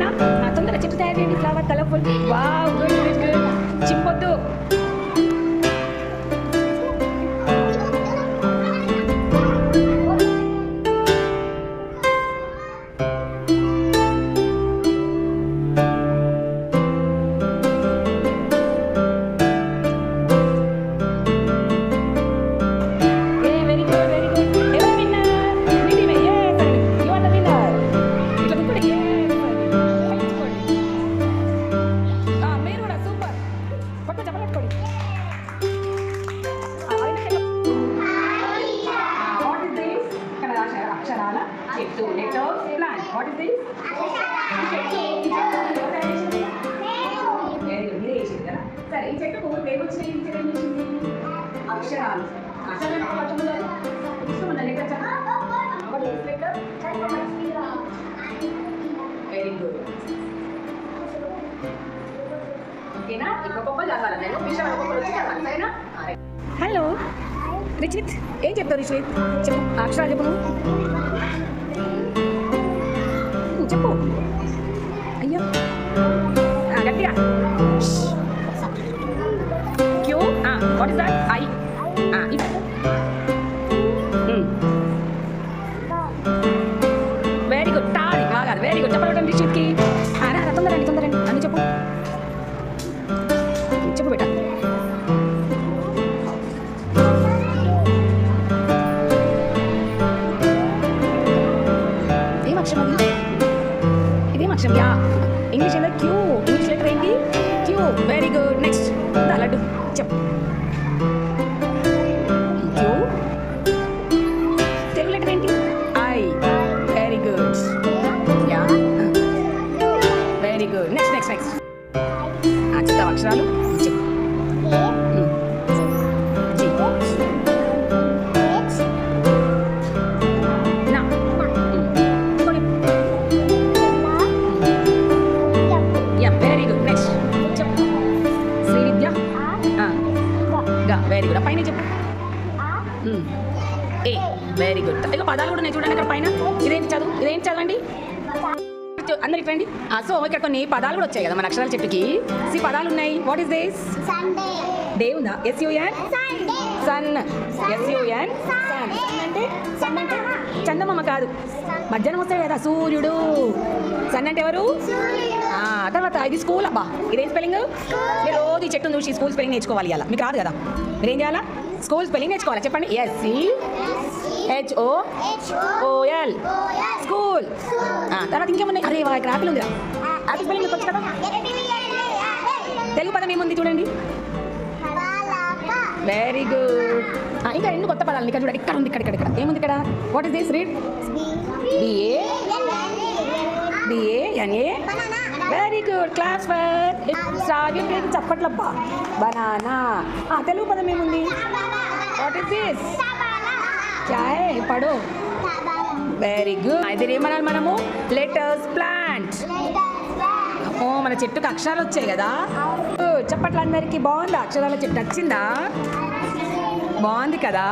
ఓకేనా తొందరగా చెట్టు తయారు ఫ్లవర్ కలర్ఫుల్ వా గుడ్ గుడ్ చింపొద్దు అక్షరాల చెట్టు letters plant what is this very good మీరే చేసింది కదా సరే ఈ చెట్టు పువ్వు పేరు వచ్చినాయి ఈ చెట్టు ఏం చేసింది అక్షరాలు అక్షరాలు పట్టుకున్నారు ఇష్టమన్నా లెటర్ చెప్పండి లెటర్ వెరీ గుడ్ ఓకేనా ఇప్పుడు ఒక్కొక్క చదవాలి నేను విషయం ఒక్కొక్కరు వచ్చి చదవాలి సరేనా హలో రిచిత్ ఏం చెప్తావు రిచిత్ చెప్పు ఆ అక్షరాలు చెప్పు నువ్వు చెప్పు అయ్యో ఆ, గట్టిగా queue what is that I very good టాడి బాగా వెరీ గుడ్ చెప్పండి రిషిత్కి రా రా, తొందరండి తొందరండి అన్ని చెప్పు చెప్పు బేటా అక్షరం యా ఇంగ్లీష్ ఏదో క్యూ ఇంగ్లీష్ లెటర్ ఏంటి క్యూ వెరీ గుడ్ నెక్స్ట్ లడ్డు. చెప్పు. క్యూ తెలుగు లెటర్ ఏంటి? I very good yeah very good next next next చెప్తావు అక్షరాలు? ఏ వెరీ గుడ్ ఇక పదాలు కూడా ఉన్నాయి చూడండి అక్కడ పైన. ఇదేంటి చదువు? ఇదేంటి చదవండి? అందరికి రండి. సో ఇక్కడ కొన్ని పదాలు కూడా వచ్చాయి కదా మన అక్షరాల చెట్టుకి. సి పదాలు ఉన్నాయి. వాట్ ఈస్ దిస్ డే ఉందా? S U N sun S U N sun అంటే సన్ అంటే చందమామ కాదు. మధ్యాహ్నం వస్తాడు కదా సూర్యుడు. సన్ అంటే ఎవరు? ఆ, తర్వాత ఇది స్కూల్ అబ్బా. ఇదేం స్పెల్లింగ్ మీరు రోజు ఈ చెట్టును చూసి స్కూల్ స్పెల్లింగ్ నేర్చుకోవాలి ఇలా మీకు రాదు కదా. మీరు ఏం చేయాలా? స్కూల్ స్పెల్లింగ్ నేర్చుకోవాలి? చెప్పండి. ఎస్సి హెచ్ఓ ఓఎల్ స్కూల్ తర్వాత ఇంకేమున్నాయి? అరే వా, ఇక్కడ ఆపిల్ ఉందిరా. ఆపిల్ స్పెల్లింగ్ వచ్చు కదా? తెలుగు పదం ఏముంది చూడండి? వెరీ గుడ్ ఇంకా రెండు కొత్త పదాలు ఇక్కడ చూడండి. ఇక్కడ ఉంది ఇక్కడ ఇక్కడ ఇక్కడ. ఏముంది ఇక్కడ? What is this read B A B A N A very good class పేరు చప్పట్లబ్బా బనానా తెలుగు పదం ఏముంది? దిస్ చాయ్ పడు వెరీ గుడ్ ఇది ఏమనాలి మనము లెటర్స్ ప్లాంట్ ఓ మన చెట్టుకు అక్షరాలు వచ్చాయి కదా. Good. చప్పట్లు అందరికీ బాగుందా? అక్షరాల చెట్టు నచ్చిందా. బాగుంది కదా?